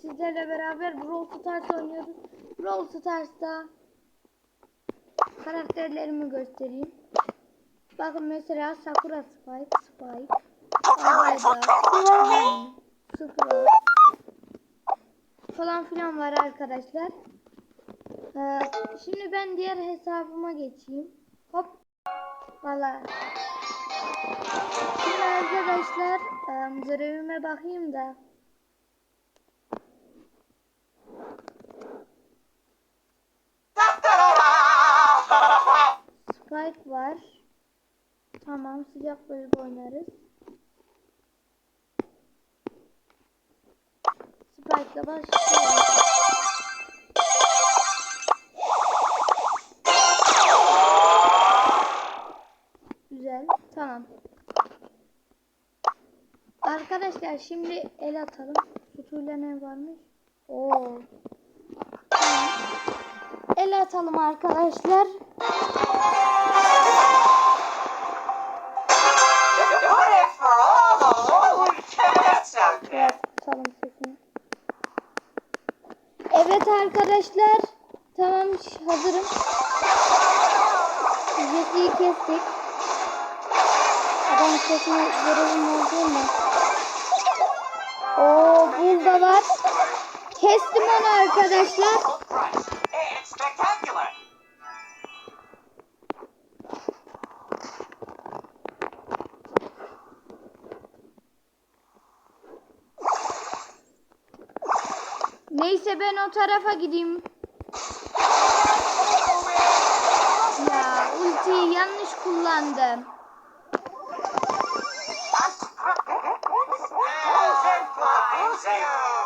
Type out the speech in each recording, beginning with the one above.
Sizlerle beraber Brawl Stars oynuyoruz. Brawl Stars'ta karakterlerimi göstereyim. Bakın mesela Sakura Spike, Spike, Ayda. Sprout falan filan var arkadaşlar. Ee, şimdi ben diğer hesabıma geçeyim. Hop. Valla. Şimdi arkadaşlar e, görevime bakayım da. Spike var. Tamam sıcak bölge oynarız. Spike'la başlıyoruz. Güzel. Tamam. Arkadaşlar şimdi el atalım. Kutuyla ne varmış? Oo. El atalım arkadaşlar. Evet arkadaşlar. Tamam hazırım. Jesse'yi kestik. Adam sesini görevim oldu mu? Oo burada var. Kestim onu arkadaşlar. Neyse ben o tarafa gideyim. Ya ultiyi yanlış kullandım.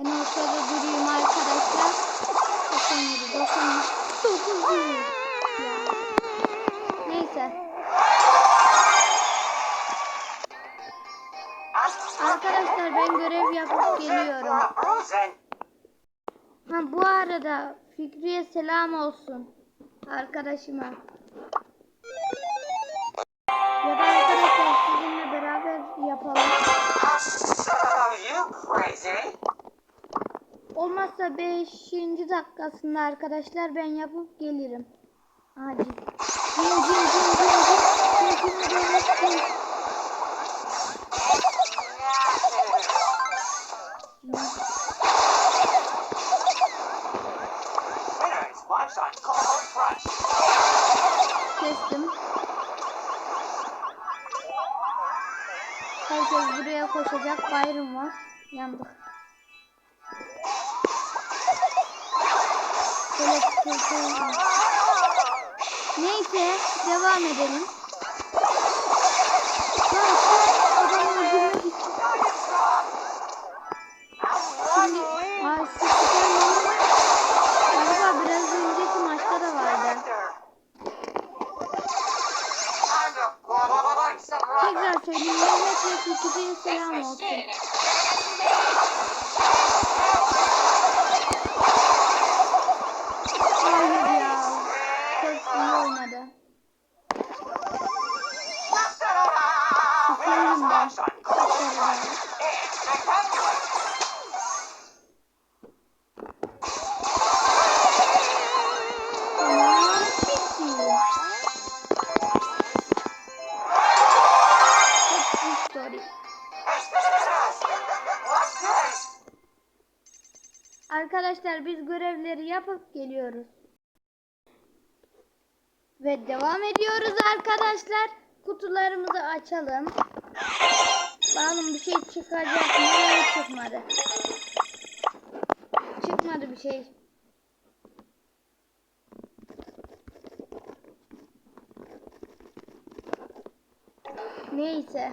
Ben ortada durayım arkadaşlar. 97, 99 ya. Neyse. Arkadaşlar ben görev yapıp geliyorum. Ha bu arada Fikriye selam olsun arkadaşıma. Ya da arkadaşlar sizinle beraber yapalım. Are you crazy? Olmazsa 5. dakikasında arkadaşlar ben yapıp gelirim. Hadi. Cin cin. Winner is watched on Cold Crush. Kestim. Herkes buraya koşacak. Bayram var. Yandık. Maçta da vardı. Tekrar söyleyeyim Mehmet ve Fikri'ye selam olsun. Arkadaşlar biz görevleri yapıp geliyoruz. Ve devam ediyoruz arkadaşlar. Kutularımızı açalım. Bakalım bir şey çıkacak mı? Çıkmadı. Çıkmadı bir şey. Neyse.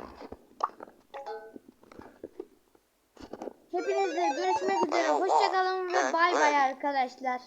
Hepinizle görüşmek üzere. Hoşçakalın ve bay bay arkadaşlar.